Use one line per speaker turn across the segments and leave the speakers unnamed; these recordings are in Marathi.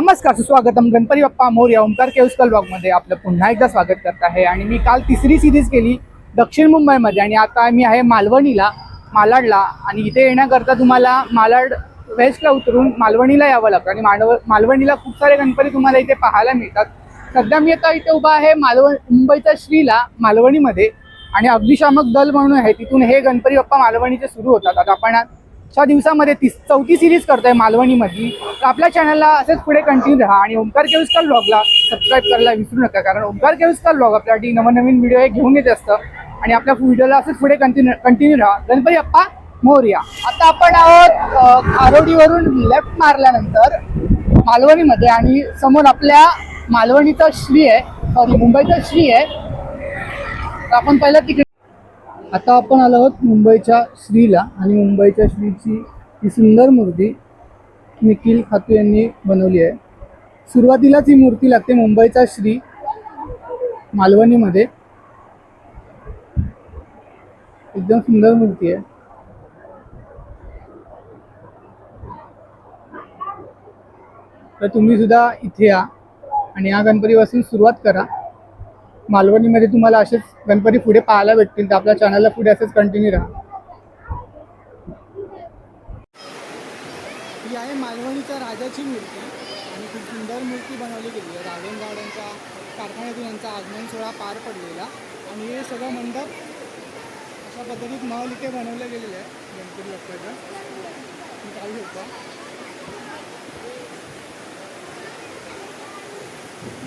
नमस्कार सुस्वागतम. गणपती बाप्पा मोर्या ओंकार केवस्कल ब्लॉगमध्ये आपलं पुन्हा एकदा स्वागत करत आहे. आणि मी काल तिसरी सिरीज केली दक्षिण मुंबईमध्ये. आणि आता मी आहे मालवणीला मालाडला. आणि इथे येण्याकरता तुम्हाला मालाड वेस्टला उतरून मालवणीला यावं लागतं. आणि मालव मालवणीला खूप सारे गणपती तुम्हाला इथे पाहायला मिळतात. सध्या मी आता इथे उभा आहे मालवण मुंबईच्या श्रीला मालवणीमध्ये. आणि अग्निशामक दल म्हणून आहे तिथून हे गणपती बाप्पा मालवणीचे सुरू होतात. आता आपण च्या दिवसामध्ये तीस चौथी सिरीज करतोय मालवणीमध्ये तर आपल्या चॅनलला असंच पुढे कंटिन्यू राहा आणि ओंकार केळुस्कर ब्लॉगला सबस्क्राईब करायला विसरू नका. कारण ओंकार केळुस्कर ब्लॉग आपल्यासाठी नवनवीन व्हिडिओ हे घेऊन येत असतं. आणि आपल्या व्हिडिओला असंच पुढे कंटिन्यू कंटिन्यू राहा. गणपती अप्पा मोर्या. आता आपण आहोत खारोडीवरून लेफ्ट मारल्यानंतर मालवणीमध्ये आणि समोर आपल्या मालवणीचा श्री आहे सॉरी मुंबईचा श्री आहे. तर आपण पहिला तिकडे आता आपण आलो आहोत मुंबईच्या श्रीला आणि मुंबईच्या श्रीची ही सुंदर मूर्ती निखिल खातू यांनी बनवली आहे. सुरुवातीलाच ही मूर्ती लागते मुंबईचा श्री मालवणीमध्ये. एकदम सुंदर मूर्ती आहे. तर तुम्ही सुद्धा इथे या आणि या गणपतीपासून सुरुवात करा. मालवणीमध्ये तुम्हाला असेच गणपती पुढे पाहायला भेटतील तर आपल्या चॅनलला पुढे असेच कंटिन्यू राहा. ही आहे मालवणीच्या राजाची मूर्ती आणि खूप सुंदर मूर्ती बनवली गेली आहे. रावण गार्डनच्या कारखान्यातून यांचा आगमन सोहळा पार पडलेला आणि हे सगळं मंडप अशा पद्धतीत महल इथे बनवलं गेलेलं आहे. गणपती बाप्पाचं. मी पाहू शकता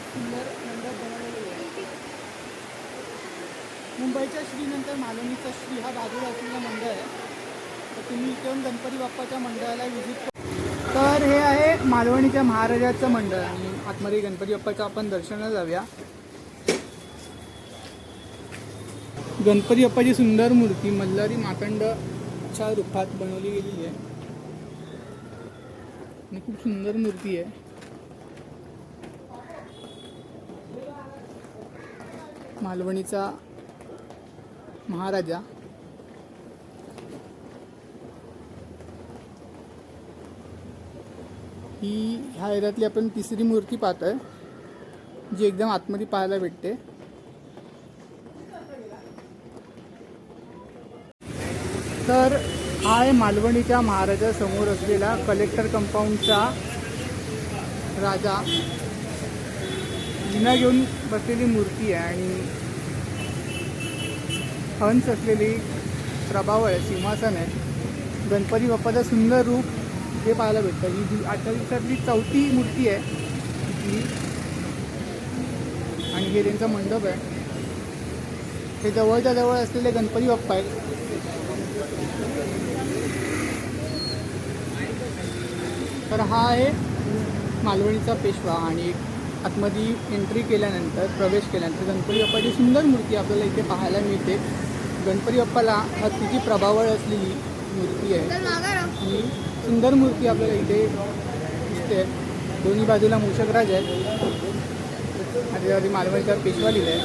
सुंदर मंडप बनवलं मुंबईच्या श्रीनंतर मालवणीचा श्री हा बाजूला असलेला मंडळ आहे. तर तुम्ही इथे येऊन गणपती बाप्पाच्या मंडळाला व्हिजिट तर हे आहे मालवणीच्या महाराजाचं मंडळ. आणि आतमध्ये गणपती बाप्पाचं आपण दर्शनाला जाऊया. गणपती बाप्पाची सुंदर मूर्ती मल्हारी मातंडच्या रूपात बनवली गेलेली आहे. आणि खूप सुंदर मूर्ती आहे. मालवणीचा महाराजा. ही ह्या एरियातली आपण तिसरी मूर्ती पाहतोय जी एकदम आतमध्ये पाहायला भेटते. तर हा आहे मालवणीच्या महाराजा समोर असलेला कलेक्टर कंपाऊंडचा राजा. जिना घेऊन बसलेली मूर्ती आहे आणि हंस असलेली प्रभाव आहे सिंहासन आहे. गणपती बाप्पाचं सुंदर रूप हे पाहायला भेटतं. ही जी आजच्या दिवसातली चौथी मूर्ती आहे ही आणि हे त्यांचा मंडप आहे. हे जवळच्या जवळ असलेले गणपती बाप्पा आहेत. तर हा आहे मालवणीचा पेशवा आणि आतमध्ये एंट्री केल्यानंतर प्रवेश केल्यानंतर गणपती बाप्पाची सुंदर मूर्ती आपल्याला इथे पाहायला मिळते. गणपती बाप्पाला हत्तीची प्रभावळ असलेली मूर्ती आहे. आणि सुंदर मूर्ती आपल्याला इथे दिसते. दोन्ही बाजूला मूषकराज आहेत आणि त्यावरती मालवणीचा पेशवा लिहिलं आहे.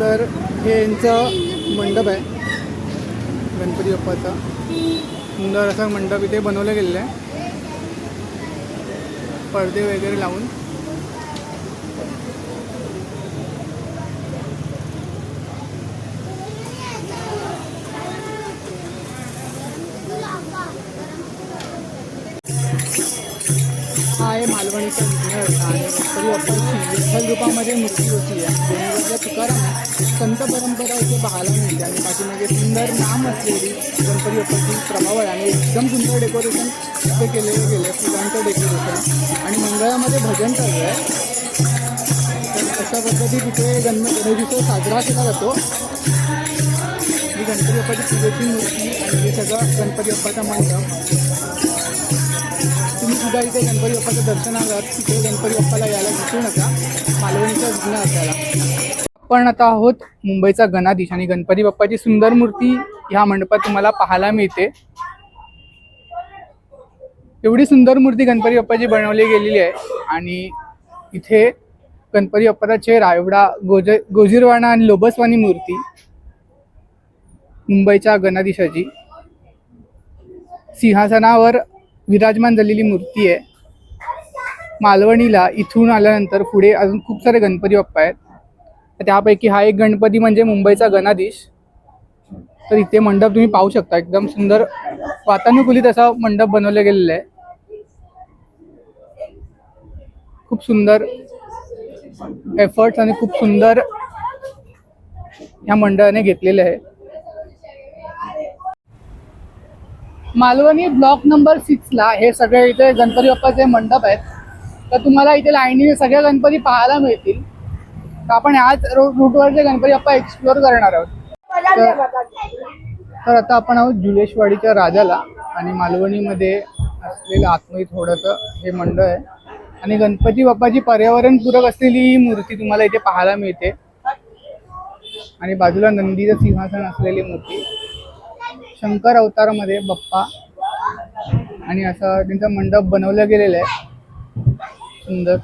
तर हे यांचं मंडप आहे. गणपती बाप्पाचा. सुंदर असा मंडप इथे बनवलं गेलेलं आहे. पडदे वगैरे लावून. हा आहे मालवणीचा विघ्नहर्ता आणि गणपती बाप्पाची विठ्ठल रूपामध्ये मूर्ती होती. आहे तुकाराम संत परंपरा इथे पाहायला मिळते. आणि पाठीमागे म्हणजे सुंदर नाम असलेली गणपती बाप्पाची प्रभाव आहे आणि एकदम सुंदर डेकोरेशन इथे केलेलं गेलं आहे. फुलांचं डेकोरेशन आणि मंगळामध्ये भजन चालू आहे. तर अशा पद्धती तिथे गण गणेशोत्सव साजरा केला जातो. ही गणपती बाप्पाची पूजेची मूर्ती आणि हे सगळं गणपती बाप्पाचा मंडप तुम्ही सुद्धा इथे गणपती बाप्पाचं दर्शन आलात तिथे गणपती बाप्पाला यायला विसरू नका. मालवणीचा विघ्न असायला आपण आता आहोत मुंबईचा गणाधीश आणि गणपती बाप्पाची सुंदर मूर्ती ह्या मंडपात तुम्हाला पाहायला मिळते. एवढी सुंदर मूर्ती गणपती बाप्पाची बनवली गेलेली आहे आणि इथे गणपती बाप्पाचा चेहरा एवढा गोज गोजीरवाणा आणि लोबसवानी मूर्ती मुंबईच्या गणाधीशाची. सिंहासनावर विराजमान झालेली मूर्ती आहे. मालवणीला इथून आल्यानंतर पुढे अजून खूप सारे गणपती बाप्पा आहेत. तर त्यापैकी हा एक गणपती म्हणजे मुंबईचा गणाधीश. तर इथे मंडप तुम्ही पाहू शकता एकदम सुंदर वातानुकूलित असा मंडप बनवला गेलेला आहे. खूप सुंदर एफर्ट्स आणि खूप सुंदर ह्या मंडळाने घेतलेले आहे. मालवणी ब्लॉक नंबर सिक्सला हे सगळे इथे गणपती बाप्पाचे मंडप आहेत. तर तुम्हाला इथे लाईनीने सगळे गणपती पाहायला मिळतील. आपण ह्याच रूटवरचे गणपती बाप्पा एक्सप्लोअर करणार आहोत. तर तर आता आपण आहोत जुलेशवाडीच्या राजाला आणि मालवणीमध्ये असलेलं आतमध्ये थोडंसं हे मंडळ आहे. आणि गणपती बाप्पाची पर्यावरणपूरक असलेली ही मूर्ती तुम्हाला इथे पाहायला मिळते. आणि बाजूला नंदीचं सिंहासन असलेली मूर्ती. शंकर अवतारामध्ये बाप्पा. आणि असं त्यांचा मंडप बनवलं गेलेलं आहे. सुंदर.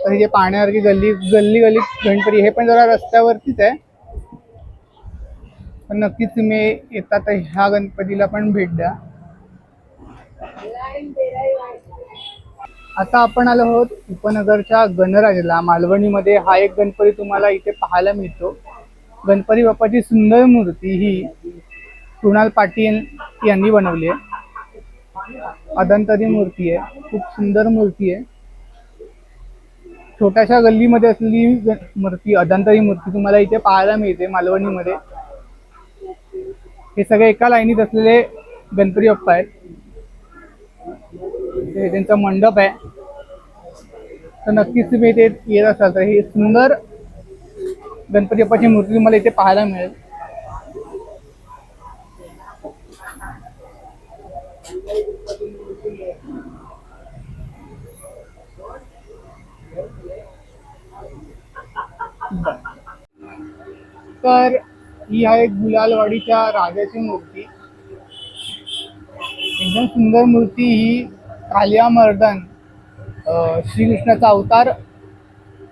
तर हे जे पाण्यासारखी गल्ली गल्ली गल्ली गणपती. हे पण जरा रस्त्यावरतीच आहे. पण नक्कीच तुम्ही येता तर ह्या गणपतीला पण भेट द्या. आता आपण आलो आहोत उपनगरच्या गणराजाला. मालवणीमध्ये हा एक गणपती तुम्हाला इथे पाहायला मिळतो. गणपती बाप्पाची सुंदर मूर्ती ही कृणाल पाटील यांनी बनवली आहे. अदंतरी मूर्ती आहे. खूप सुंदर मूर्ती आहे. छोट्याशा गल्लीमध्ये असलेली मूर्ती अदंतरी मूर्ती तुम्हाला इथे पाहायला मिळते मालवणीमध्ये. हे सगळे एका लाईनीत असलेले गणपती बाप्पा आहेत. हे त्यांचा मंडप आहे. तर नक्कीच तुम्ही इथे येत असाल तर ही सुंदर गणपती बाप्पाची मूर्ती तुम्हाला इथे पाहायला मिळेल. तर ही आहे गुलालवाडीच्या राजाची मूर्ती. एकदम सुंदर मूर्ती ही कालिया मर्दन श्रीकृष्णाचा अवतार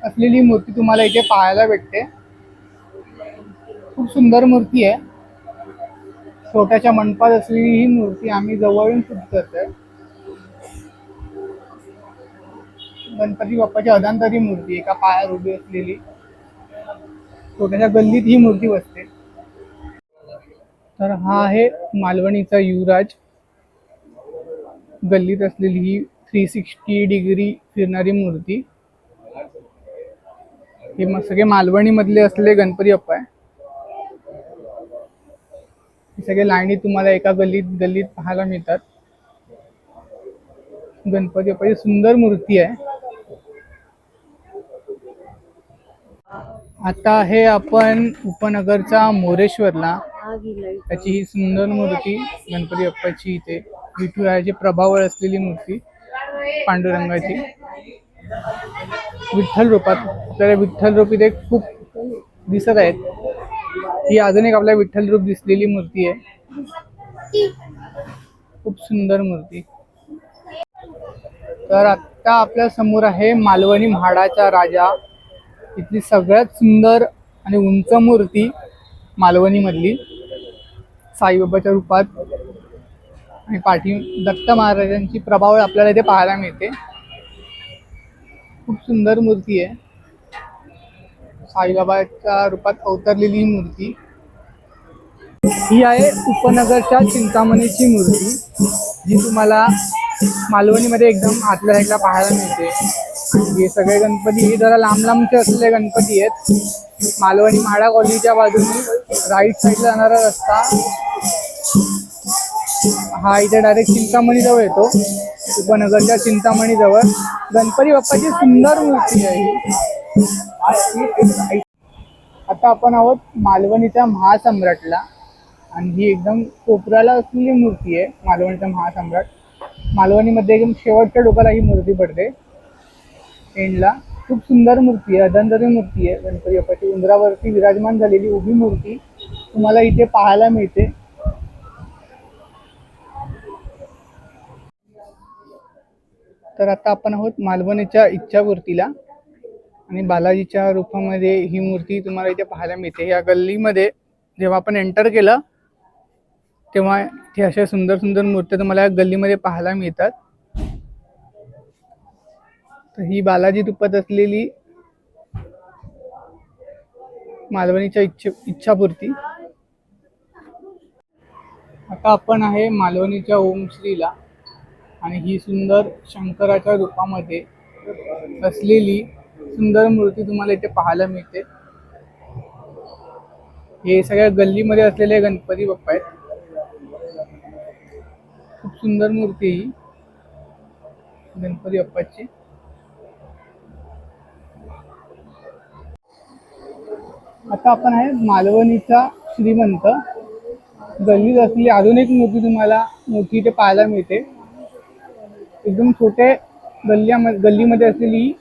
असलेली मूर्ती तुम्हाला इथे पाहायला भेटते. खूप सुंदर मूर्ती आहे. छोट्याच्या मंडपात असलेली ही मूर्ती आम्ही जवळून शूट करतोय. गणपती बाप्पाची अदांतरी मूर्ती एका पायावर उभी असलेली. छोट्याशा गल्लीत ही मूर्ती बसते. तर हा आहे मालवणीचा युवराज. गल्लीत असलेली ही थ्री सिक्स्टी डिग्री फिरणारी मूर्ती. हे म- सगळे मालवणीमधले असलेले गणपती अप्पा आहे. हे सगळे लाईनी तुम्हाला एका गल्लीत गल्लीत पाहायला मिळतात. गणपती अप्पाची सुंदर मूर्ती आहे. आता आहे आपण उपनगरचा मोरेश्वरला त्याची ही सुंदर मूर्ती गणपती बाप्पाची इथे विठुरायाचे प्रभावळ असलेली मूर्ती पांडुरंगाची. विठ्ठल रूपात आपल्याला विठ्ठल रूप इथे खूप दिसत आहेत. ही अजून एक आपल्याला विठ्ठल रूप दिसलेली मूर्ती आहे. खूप सुंदर मूर्ती. तर आता आपल्यासमोर आहे मालवणी म्हाडाचा राजा. इथली सगळ्यात सुंदर आणि उंच मूर्ती मालवणीमधली. साईबाबाच्या रूपात आणि पाठी दत्त महाराजांची प्रभाव आपल्याला इथे पाहायला मिळते. खूप सुंदर मूर्ती आहे. साईबाबाच्या रूपात अवतरलेली ही मूर्ती. ही आहे उपनगरच्या चिंतामणीची मूर्ती जी तुम्हाला मालवणीमध्ये एकदम आतल्या साईडला पाहायला मिळते. हे सगळे गणपती हे जरा लांब लांबचे असलेले गणपती आहेत. मालवणी म्हाडा कॉलनीच्या बाजूने राईट साईडला जाणारा रस्ता. हा इथे डायरेक्ट चिंतामणी जवळ येतो. उपनगरच्या चिंतामणी जवळ. गणपती बाप्पाची सुंदर मूर्ती आहे ही. आता आपण आहोत मालवणीच्या महासम्राटला. आणि ही एकदम कोपऱ्याला असलेली मूर्ती आहे मालवणीचा महासम्राट. मालवणीमध्ये एकदम शेवटच्या डोक्याला ही मूर्ती पडते. एंडला खूप सुंदर मूर्ती आहे अदंधरी मूर्ती आहे गणपती बाप्पाची. उंदरावरती विराजमान झालेली उभी मूर्ती तुम्हाला इथे पाहायला मिळते. तर आता आपण आहोत मालवणीच्या इच्छापूर्तीला आणि बालाजीच्या रूपामध्ये ही मूर्ती तुम्हाला इथे पाहायला मिळते. या गल्लीमध्ये जेव्हा आपण एंटर केलं तेव्हा इथे अशा सुंदर सुंदर मूर्त्या तुम्हाला या गल्लीमध्ये पाहायला मिळतात. तर ही बालाजी तुपत असलेली मालवणीच्या इच्छे इच्छापूर्ती. आता आपण आहे मालवणीच्या ओमश्रीला आणि ही सुंदर शंकराच्या रूपामध्ये असलेली सुंदर मूर्ती तुम्हाला इथे पाहायला मिळते. हे सगळ्या गल्लीमध्ये असलेले गणपती बाप्पा आहेत. खूप सुंदर मूर्ती ही गणपती बाप्पाची. आता आपण आहे मालवणीचा श्रीमंत. गल्लीत असलेली अजून एक मूर्ती तुम्हाला मोठी इथे पाहायला मिळते. एकदम छोटे गल्ल्यामध्ये गल्लीमध्ये असलेली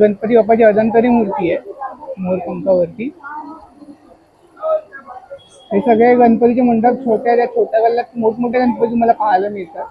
गणपती बाप्पाची अजंतरी मूर्ती आहे मोरपंखावरती हे सगळे गणपतीचे मंडप छोट्या त्या छोट्या गल्ल्यात मोठमोठ्या गणपती तुम्हाला पाहायला मिळतात.